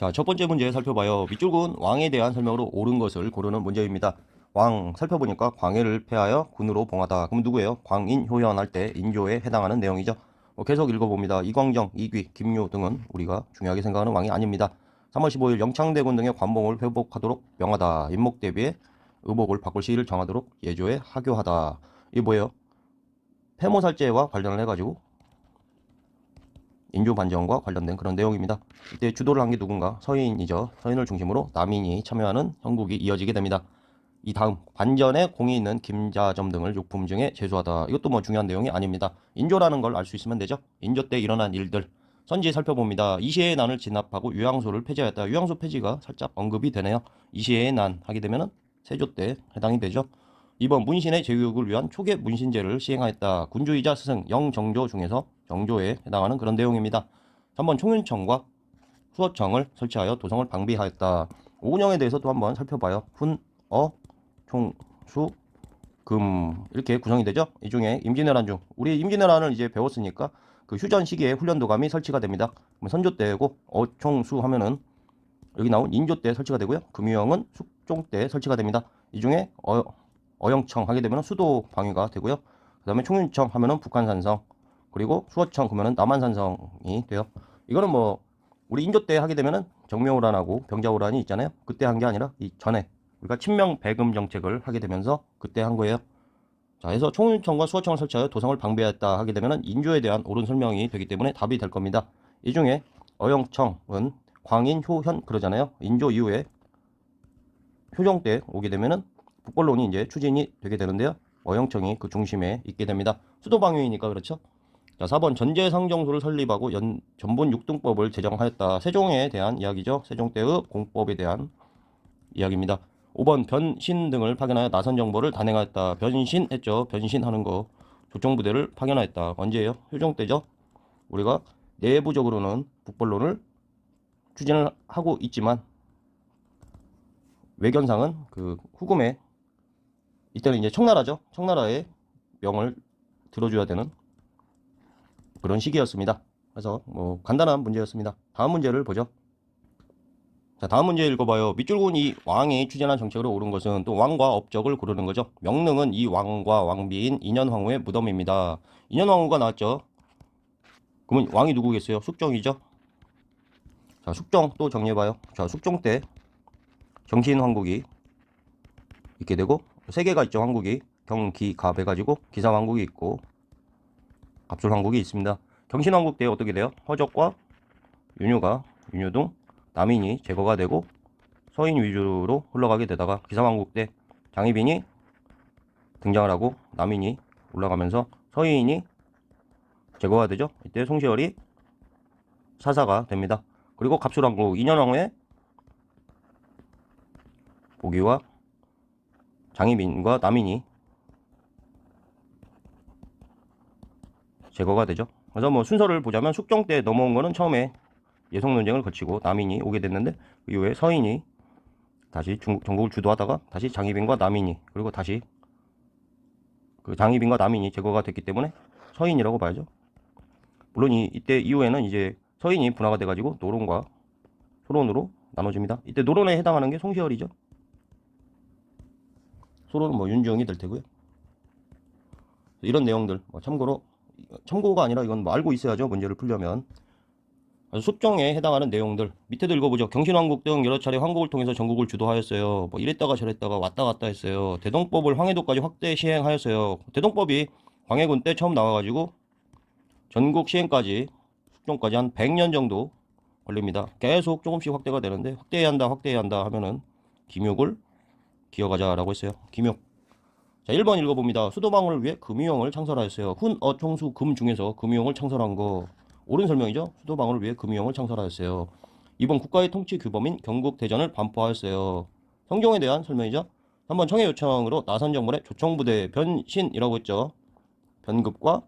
자, 첫 번째 문제 살펴봐요. 밑줄은 왕에 대한 설명으로 옳은 것을 고르는 문제입니다. 왕 살펴보니까 광해를 패하여 군으로 봉하다. 그럼 누구예요? 광인 효연 할 때 인조에 해당하는 내용이죠. 뭐 계속 읽어봅니다. 이광정, 이귀, 김요 등은 우리가 중요하게 생각하는 왕이 아닙니다. 3월 15일 영창대군 등의 관봉을 회복하도록 명하다. 임목 대비에 의복을 바꿀 시기를 정하도록 예조에 하교하다. 이게 뭐예요? 폐모살제와 관련을 해가지고 인조 반정과 관련된 그런 내용입니다. 이때 주도를 한 게 누군가 서인이죠. 서인을 중심으로 남인이 참여하는 형국이 이어지게 됩니다. 이 다음 반전에 공이 있는 김자점 등을 욕품 중에 제수하다. 이것도 뭐 중요한 내용이 아닙니다. 인조라는 걸 알 수 있으면 되죠. 인조 때 일어난 일들 선지 살펴봅니다. 이시의 난을 진압하고 유양소를 폐지하였다. 유양소 폐지가 살짝 언급이 되네요. 이시의 난 하게 되면은 세조 때 해당이 되죠. 2번 문신의 제교육을 위한 초계 문신제를 시행하였다. 군주이자 스승 영정조 중에서 정조에 해당하는 그런 내용입니다. 3번 총윤청과 수어청을 설치하여 도성을 방비하였다. 오운영에 대해서 또 한번 살펴봐요. 훈, 어, 총, 수, 금 이렇게 구성이 되죠. 이 중에 임진왜란 중 우리 임진왜란을 이제 배웠으니까 그 휴전 시기에 훈련도감이 설치가 됩니다. 선조 때고 어총수 하면은 여기 나온 인조 때 설치가 되고요. 금유형은 숙종 때 설치가 됩니다. 이 중에 어, 어영청 하게 되면 수도 방위가 되고요. 그 다음에 총윤청 하면은 북한산성 그리고 수어청 그러면은 남한산성이 돼요. 이거는 뭐 우리 인조 때 하게 되면은 정명호란하고 병자호란이 있잖아요. 그때 한 게 아니라 이 전에 우리가 친명 배금 정책을 하게 되면서 그때 한 거예요. 자, 해서 총윤청과 수어청을 설치하여 도성을 방배했다 하게 되면은 인조에 대한 옳은 설명이 되기 때문에 답이 될 겁니다. 이 중에 어영청은 광인, 효현 그러잖아요. 인조 이후에 효종 때 오게 되면은 북벌론이 이제 추진이 되게 되는데요. 어영청이 그 중심에 있게 됩니다. 수도 방위이니까 그렇죠. 자, 4번 전제상정소를 설립하고 연, 전본 육등법을 제정하였다. 세종에 대한 이야기죠. 세종 때의 공법에 대한 이야기입니다. 5번 변신 등을 파견하여 나선 정보를 단행하였다. 변신했죠. 변신하는 거. 조총부대를 파견하였다. 언제예요? 효종 때죠. 우리가 내부적으로는 북벌론을 추진을 하고 있지만 외견상은 그 후금에 이때는 이제 청나라죠. 청나라의 명을 들어줘야 되는 그런 시기였습니다. 그래서 뭐 간단한 문제였습니다. 다음 문제를 보죠. 자, 다음 문제 읽어봐요. 밑줄군 이 왕이 추진한 정책으로 옳은 것은 또 왕과 업적을 고르는 거죠. 명릉은 이 왕과 왕비인 인현왕후의 무덤입니다. 인현왕후가 나왔죠. 그러면 왕이 누구겠어요? 숙종이죠. 자, 숙종 또 정리해봐요. 자, 숙종 때 정신왕국이 있게 되고 세 개가 있죠. 왕국이 경기갑 해가지고 기사왕국이 있고 갑술왕국이 있습니다. 경신왕국 때 어떻게 돼요? 허적과 윤유가 윤유 등 남인이 제거가 되고 서인 위주로 흘러가게 되다가 기사왕국 때 장희빈이 등장을 하고 남인이 올라가면서 서인이 제거가 되죠. 이때 송시열이 사사가 됩니다. 그리고 갑술왕국 2년 왕후에 보기와 장희빈과 남인이 제거가 되죠. 그래서 뭐 순서를 보자면 숙종 때 넘어온 거는 처음에 예성 논쟁을 거치고 남인이 오게 됐는데 그 이후에 서인이 다시 중국 전국을 주도하다가 다시 장희빈과 남인이 그리고 다시 그 장희빈과 남인이 제거가 됐기 때문에 서인이라고 봐야죠. 물론 이, 이때 이후에는 이제 서인이 분화가 돼가지고 노론과 소론으로 나눠집니다. 이때 노론에 해당하는 게 송시열이죠. 소론은 뭐 윤중이 될 테고요. 이런 내용들 뭐 참고로 참고가 아니라 이건 뭐 알고 있어야죠. 문제를 풀려면. 숙정에 해당하는 내용들 밑에도 읽어보죠. 경신왕국 등 여러 차례 황국을 통해서 전국을 주도하였어요. 뭐 이랬다가 저랬다가 왔다 갔다 했어요. 대동법을 황해도까지 확대 시행하였어요. 대동법이 광해군 때 처음 나와가지고 전국 시행까지 숙종까지 한 100년 정도 걸립니다. 계속 조금씩 확대가 되는데 확대해야 한다 확대해야 한다 하면은 김욕을 기어가자라고 했어요. 김욕. 자, 1번 읽어봅니다. 수도방을 위해 금유형을 창설하였어요. 훈, 어, 총수, 금 중에서 금유형을 창설한 거. 옳은 설명이죠. 수도방을 위해 금유형을 창설하였어요. 2번 국가의 통치 규범인 경국 대전을 반포하였어요. 성종에 대한 설명이죠. 3번 청해 요청으로 나선 정권의 조총부대 변신이라고 했죠. 변급과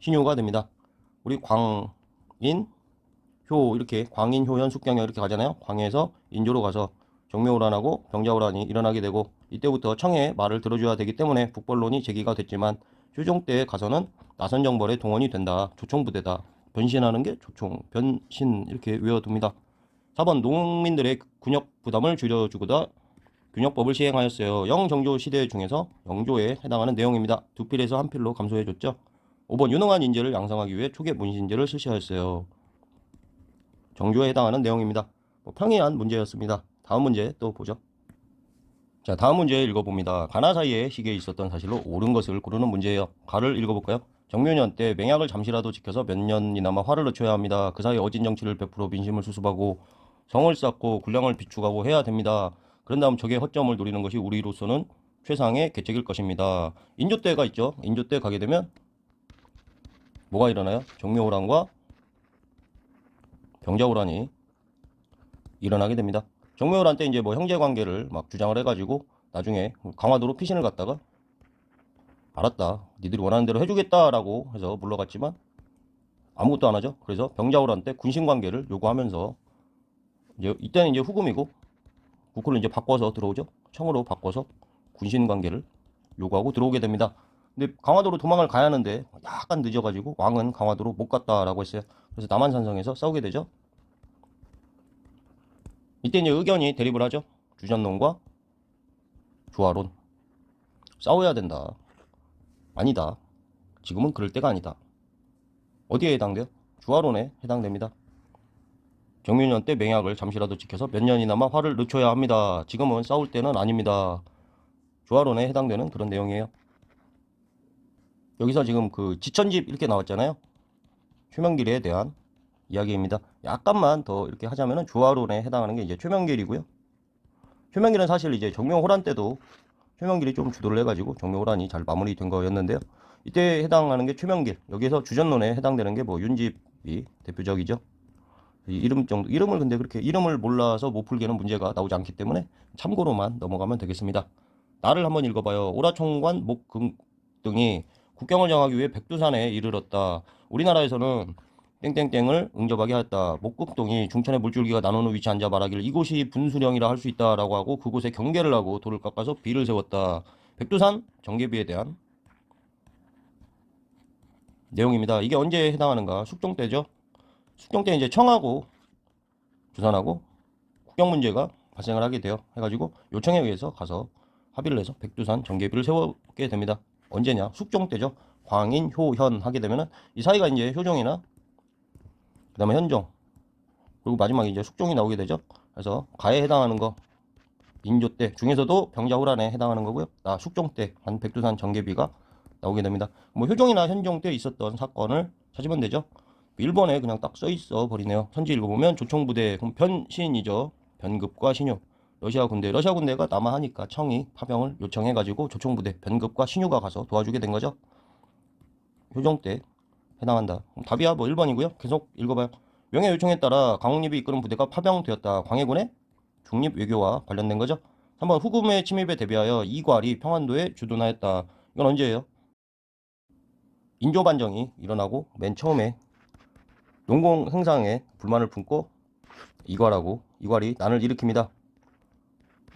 신효가 됩니다. 우리 광인, 효 이렇게 광인, 효연, 숙경영 이렇게 가잖아요. 광에서 인조로 가서 정묘호란하고 병자호란이 일어나게 되고 이때부터 청의 말을 들어줘야 되기 때문에 북벌론이 제기가 됐지만 휴종 때에 가서는 나선 정벌의 동원이 된다. 조총부대다. 변신하는 게 조총, 변신 이렇게 외워둡니다. 4번 농민들의 군역 부담을 줄여주고자 균역법을 시행하였어요. 영정조 시대 중에서 영조에 해당하는 내용입니다. 두 필에서 한 필로 감소해줬죠. 5번 유능한 인재를 양성하기 위해 초계 문신제를 실시하였어요. 정조에 해당하는 내용입니다. 뭐 평이한 문제였습니다. 다음 문제 또 보죠. 자, 다음 문제 읽어봅니다. 가나 사이에 시기에 있었던 사실로 옳은 것을 고르는 문제예요. 가를 읽어볼까요? 정묘년 때 맹약을 잠시라도 지켜서 몇 년이나마 화를 늦춰야 합니다. 그 사이 어진 정치를 베풀어 민심을 수습하고 성을 쌓고 군량을 비축하고 해야 됩니다. 그런 다음 적의 허점을 노리는 것이 우리로서는 최상의 계책일 것입니다. 인조 때가 있죠. 인조 때 가게 되면 뭐가 일어나요? 정묘호란과 병자호란이 일어나게 됩니다. 정묘호란 때 이제 뭐 형제 관계를 막 주장을 해가지고 나중에 강화도로 피신을 갔다가 알았다. 니들이 원하는 대로 해주겠다라고 해서 물러갔지만 아무것도 안 하죠. 그래서 병자호란 때 군신 관계를 요구하면서 이제 이때는 이제 후금이고 국호를 이제 바꿔서 들어오죠. 청으로 바꿔서 군신 관계를 요구하고 들어오게 됩니다. 근데 강화도로 도망을 가야 하는데 약간 늦어가지고 왕은 강화도로 못 갔다라고 했어요. 그래서 남한산성에서 싸우게 되죠. 이때 이제 의견이 대립을 하죠. 주전론과 조화론. 싸워야 된다. 아니다. 지금은 그럴 때가 아니다. 어디에 해당돼요? 주화론에 해당됩니다. 정유년 때 맹약을 잠시라도 지켜서 몇 년이나마 화를 늦춰야 합니다. 지금은 싸울 때는 아닙니다. 조화론에 해당되는 그런 내용이에요. 여기서 지금 그 지천집 이렇게 나왔잖아요. 최명길에 대한 이야기입니다. 약간만 더 이렇게 하자면은 조화론에 해당하는 게 이제 최명길이고요. 최명길은 사실 이제 정명호란 때도 최명길이 좀 주도를 해가지고 정명호란이 잘 마무리된 거였는데요. 이때 해당하는 게 최명길. 여기서 주전론에 해당되는 게 뭐 윤집이 대표적이죠. 이 이름 정도 이름을 근데 그렇게 이름을 몰라서 못 풀게는 문제가 나오지 않기 때문에 참고로만 넘어가면 되겠습니다. 나를 한번 읽어봐요. 오라총관 목금 등이 국경을 정하기 위해 백두산에 이르렀다. 우리나라에서는 땡땡땡을 응접하게 하였다. 목국동이 중천의 물줄기가 나누는 위치 앉아 말하기를 이곳이 분수령이라 할 수 있다라고 하고 그곳에 경계를 하고 돌을 깎아서 비를 세웠다. 백두산 정계비에 대한 내용입니다. 이게 언제 해당하는가? 숙종 때죠. 숙종 때 이제 청하고 조선하고 국경 문제가 발생을 하게 돼요. 해가지고 요청에 의해서 가서 합의를 해서 백두산 정계비를 세우게 됩니다. 언제냐? 숙종 때죠. 광인, 효현 하게 되면은 이 사이가 이제 효종이나 그 다음에 현종 그리고 마지막에 이제 숙종이 나오게 되죠. 그래서 가에 해당하는 거 인조 때 중에서도 병자호란에 해당하는 거고요. 나 숙종 때 한 백두산 정계비가 나오게 됩니다. 뭐 효종이나 현종 때 있었던 사건을 찾으면 되죠. 일본에 그냥 딱 써 있어 버리네요. 선지 읽어보면 조총부대 변신이죠. 변급과 신유. 러시아 군대 러시아 군대가 남하하니까 청이 파병을 요청해 가지고 조총부대 변급과 신유가 가서 도와주게 된 거죠. 효종 때 해당한다. 답이야 뭐 1번이고요. 계속 읽어봐요. 명예 요청에 따라 강홍립이 이끄는 부대가 파병되었다. 광해군의 중립 외교와 관련된 거죠. 3번 후금의 침입에 대비하여 이괄이 평안도에 주둔하였다. 이건 언제예요? 인조 반정이 일어나고 맨 처음에 농공 행상에 불만을 품고 이괄하고 이괄이 난을 일으킵니다.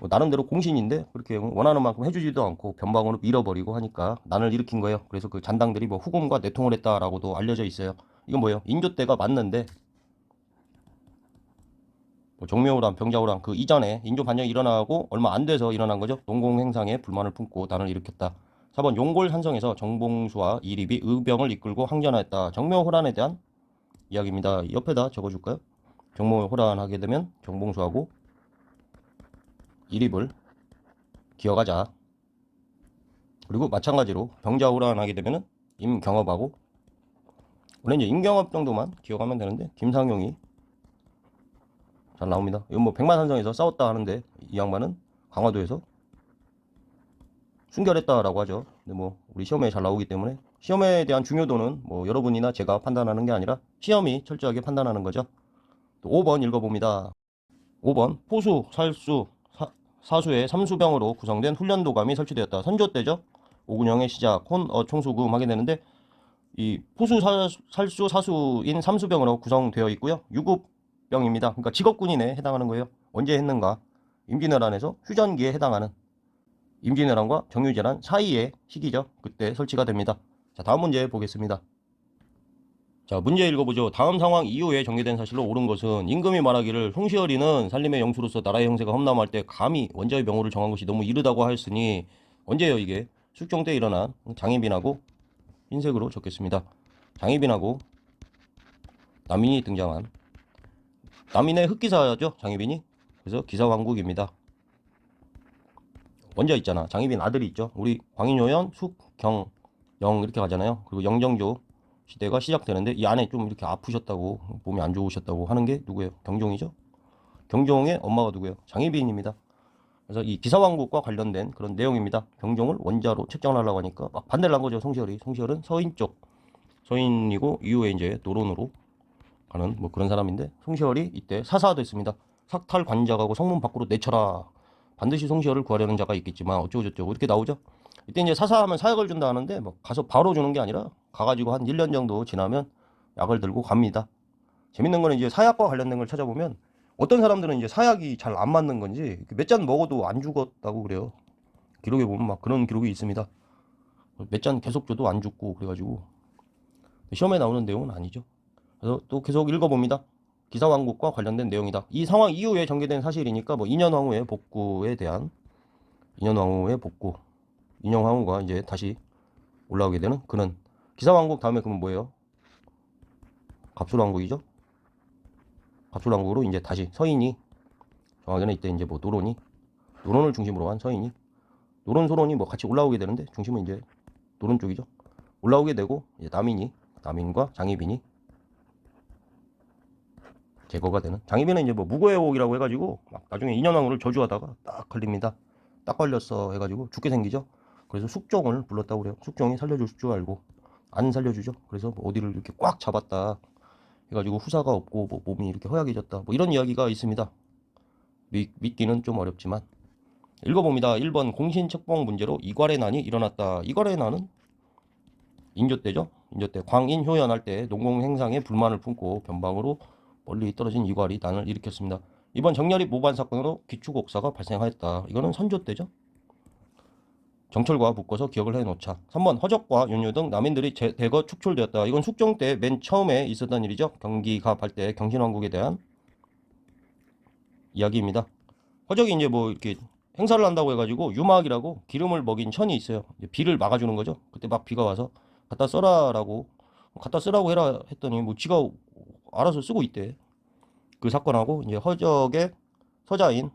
뭐 나름대로 공신인데 그렇게 원하는 만큼 해주지도 않고 변방으로 밀어버리고 하니까 난을 일으킨 거예요. 그래서 그 잔당들이 뭐 후금과 내통을 했다라고도 알려져 있어요. 이건 뭐예요? 인조 때가 맞는데 뭐 정묘호란, 병자호란 그 이전에 인조 반정이 일어나고 얼마 안 돼서 일어난 거죠. 농공 행상에 불만을 품고 난을 일으켰다. 4번 용골 한성에서 정봉수와 이립이 의병을 이끌고 항전하였다. 정묘호란에 대한 이야기입니다. 옆에다 적어줄까요? 정묘호란하게 되면 정봉수하고 이립을 기억하자. 그리고 마찬가지로 병자호란 하게 되면은 임경업하고 원래 이제 임경업 정도만 기억하면 되는데 김상용이 잘 나옵니다. 이건 뭐 백만산성에서 싸웠다 하는데 이 양반은 강화도에서 순결했다라고 하죠. 근데 뭐 우리 시험에 잘 나오기 때문에 시험에 대한 중요도는 뭐 여러분이나 제가 판단하는 게 아니라 시험이 철저하게 판단하는 거죠. 또 5번 읽어봅니다. 5번 포수, 살수, 사, 사수의 삼수병으로 구성된 훈련도감이 설치되었다. 선조 때죠. 오군영의 시작, 혼, 어, 총수금 하게 되는데 이 포수, 사, 살수, 사수인 삼수병으로 구성되어 있고요. 유급병입니다. 그러니까 직업군인에 해당하는 거예요. 언제 했는가? 임진왜란에서 휴전기에 해당하는 임진왜란과 정유재란 사이의 시기죠. 그때 설치가 됩니다. 자, 다음 문제 보겠습니다. 자, 문제 읽어보죠. 다음 상황 이후에 전개된 사실로 옳은 것은 임금이 말하기를 송시열이는 살림의 영수로서 나라의 형세가 험담할 때 감히 원자의 명호를 정한 것이 너무 이르다고 하였으니 언제요 이게 숙종 때 일어난 장희빈하고 흰색으로 적겠습니다. 장희빈하고 남인이 등장한 남인의 흑기사죠 장희빈이 그래서 기사왕국입니다. 원자 있잖아 장희빈 아들이 있죠 우리 광인효연 숙경영 이렇게 가잖아요 그리고 영정조 시대가 시작되는데 이 안에 좀 이렇게 아프셨다고 몸이 안 좋으셨다고 하는 게 누구예요? 경종이죠. 경종의 엄마가 누구예요? 장희빈입니다. 그래서 이 기사왕국과 관련된 그런 내용입니다. 경종을 원자로 책정을 하려고 하니까 막 반대를 한 거죠. 송시열이. 송시열은 서인 쪽 서인이고 이후에 이제 노론으로 가는 뭐 그런 사람인데 송시열이 이때 사사됐습니다. 삭탈 관작하고 성문 밖으로 내쳐라. 반드시 송시열을 구하려는 자가 있겠지만 어쩌고 저쩌고 이렇게 나오죠. 이때 이제 사사하면 사약을 준다 하는데 뭐 가서 바로 주는 게 아니라 가가지고 한 1년 정도 지나면 약을 들고 갑니다. 재밌는 거는 이제 사약과 관련된 걸 찾아보면 어떤 사람들은 이제 사약이 잘 안 맞는 건지 몇 잔 먹어도 안 죽었다고 그래요. 기록에 보면 막 그런 기록이 있습니다. 몇 잔 계속 줘도 안 죽고 그래가지고 시험에 나오는 내용은 아니죠. 그래서 또 계속 읽어봅니다. 기사왕국과 관련된 내용이다. 이 상황 이후에 전개된 사실이니까 뭐 인현왕후의 복구에 대한 인현왕후의 복구, 인현왕후가 이제 다시 올라오게 되는 그런 기사왕국 다음에 그러면 뭐예요? 갑술왕국이죠. 갑술왕국으로 이제 다시 서인이 정하게는 이때 이제 뭐 노론이 노론을 중심으로 한 서인이 노론 소론이 뭐 같이 올라오게 되는데 중심은 이제 노론 쪽이죠. 올라오게 되고 이제 남인이 남인과 장희빈이 제거가 되는 장희빈은 이제 뭐 무고의 옥이라고 해가지고 막 나중에 인현왕후를 저주하다가 딱 걸립니다. 딱 걸렸어 해가지고 죽게 생기죠. 그래서 숙종을 불렀다고 그래요. 숙종이 살려줄 줄 알고 안 살려주죠. 그래서 뭐 어디를 이렇게 꽉 잡았다 해가지고 후사가 없고 뭐 몸이 이렇게 허약해졌다. 뭐 이런 이야기가 있습니다. 믿, 믿기는 좀 어렵지만 읽어봅니다. 1번 공신책봉 문제로 이괄의 난이 일어났다. 이괄의 난은 인조 때죠. 인조 때 광인 효연 할 때 농공 행상에 불만을 품고 변방으로 멀리 떨어진 이괄이 난을 일으켰습니다. 이번 정렬입 모반 사건으로 기축옥사가 발생하였다. 이거는 선조 때죠. 정철과 묶어서 기억을 해놓자. 3번 허적과 윤유 등 남인들이 제- 대거 축출되었다. 이건 숙종 때 맨 처음에 있었던 일이죠. 경기 가할 때 경신왕국에 대한 이야기입니다. 허적이 이제 뭐 이렇게 행사를 한다고 해가지고 유막이라고 기름을 먹인 천이 있어요. 비를 막아주는 거죠. 그때 막 비가 와서 갖다 써라라고 갖다 쓰라고 해라 했더니 뭐 지가 알아서 쓰고 있대. 그 사건하고 이제 허적의 서자인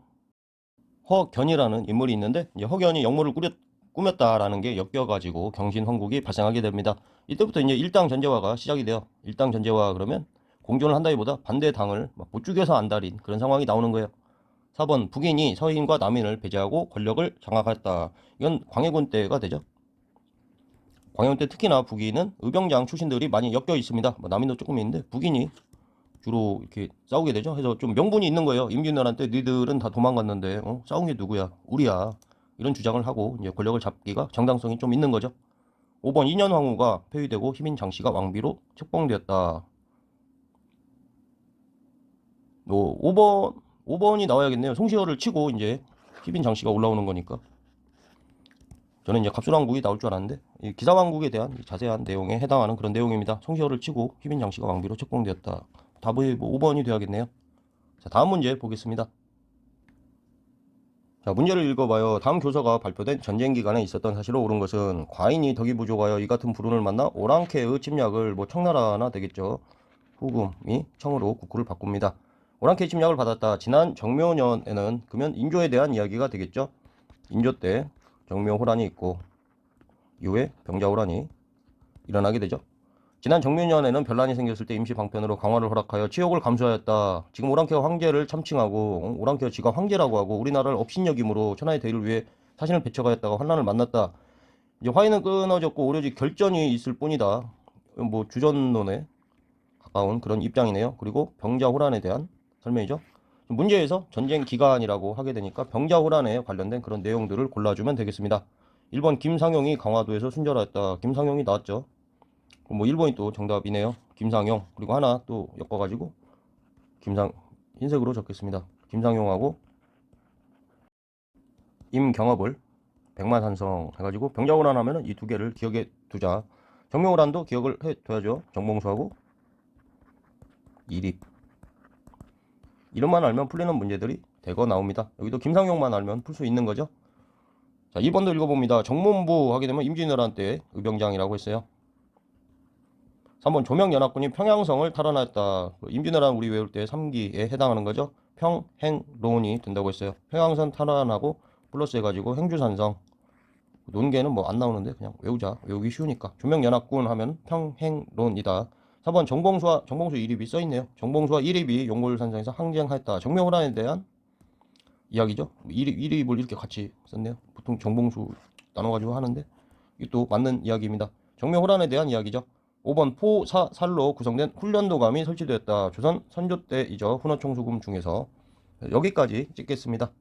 허견이라는 인물이 있는데 이제 허견이 역모를 꾸렸 꾸몄다라는 게 엮여가지고 경신 황국이 발생하게 됩니다. 이때부터 이제 일당 전제화가 시작이 돼요. 일당 전제화 그러면 공존을 한다기보다 반대 당을 막 부추겨서 안달인 그런 상황이 나오는 거예요. 4번 북인이 서인과 남인을 배제하고 권력을 장악했다. 이건 광해군 때가 되죠. 광해군 때 특히나 북인은 의병장 출신들이 많이 엮여 있습니다. 뭐 남인도 조금 있는데 북인이 주로 이렇게 싸우게 되죠. 그래서 좀 명분이 있는 거예요. 임진왜란 때 니들은 다 도망갔는데 어? 싸운 게 누구야? 우리야. 이런 주장을 하고 이제 권력을 잡기가 정당성이 좀 있는 거죠. 5번 인현왕후가 폐위되고 희민 장씨가 왕비로 책봉되었다. 뭐 5번 5번이 나와야겠네요. 송시열을 치고 이제 희빈 장씨가 올라오는 거니까. 저는 이제 갑술왕국이 나올 줄 알았는데 이 기사왕국에 대한 자세한 내용에 해당하는 그런 내용입니다. 송시열을 치고 희빈 장씨가 왕비로 책봉되었다. 답이 뭐 5번이 되어야겠네요. 자, 다음 문제 보겠습니다. 자, 문제를 읽어봐요. 다음 교서가 발표된 전쟁 기간에 있었던 사실로 옳은 것은 과인이 덕이 부족하여 이 같은 불운을 만나 오랑캐의 침략을 뭐 청나라나 되겠죠. 후금이 청으로 국구를 바꿉니다. 오랑캐 침략을 받았다. 지난 정묘년에는 그러면 인조에 대한 이야기가 되겠죠. 인조 때 정묘호란이 있고 이후에 병자호란이 일어나게 되죠. 지난 정묘년에는 변란이 생겼을 때 임시 방편으로 강화를 허락하여 치욕을 감수하였다. 지금 오랑캐가 황제를 참칭하고 어, 오랑캐가 지가 황제라고 하고 우리나라를 업신여김으로 천하의 대의를 위해 사신을 배척하였다가 환란을 만났다. 이제 화해는 끊어졌고 오로지 결전이 있을 뿐이다. 뭐 주전론에 가까운 그런 입장이네요. 그리고 병자호란에 대한 설명이죠. 문제에서 전쟁 기간이라고 하게 되니까 병자호란에 관련된 그런 내용들을 골라주면 되겠습니다. 1번 김상용이 강화도에서 순절하였다. 김상용이 나왔죠. 뭐 1번이 또 정답이네요. 김상용. 그리고 하나 또 엮어가지고 김상 흰색으로 적겠습니다. 김상용하고 임경업을 백마산성 해가지고 병자호란 하면은 이 두 개를 기억에 두자. 정명호란도 기억을 해 둬야죠. 정봉수하고 이립 이름만 알면 풀리는 문제들이 대거 나옵니다. 여기도 김상용만 알면 풀 수 있는 거죠. 자, 2번도 읽어봅니다. 정문부 하게 되면 임진왜란 때 의병장이라고 했어요. 3번 조명연합군이 평양성을 탈환하였다. 임진왜란 우리 외울 때 3기에 해당하는 거죠. 평행론이 된다고 했어요. 평양선 탈환하고 플러스 해가지고 행주산성 논계는 뭐 안 나오는데 그냥 외우자. 외우기 쉬우니까. 조명연합군 하면 평행론이다. 4번 정봉수와 정봉수 이립이 써 있네요. 정봉수와 이립이 용골산성에서 항쟁하였다. 정명호란에 대한 이야기죠. 이립, 이립을 이렇게 같이 썼네요. 보통 정봉수 나눠 가지고 하는데 이게 또 맞는 이야기입니다. 정명호란에 대한 이야기죠. 5번 포사 살로 구성된 훈련도감이 설치되었다. 조선 선조 때이죠. 훈어총수금 중에서 여기까지 찍겠습니다.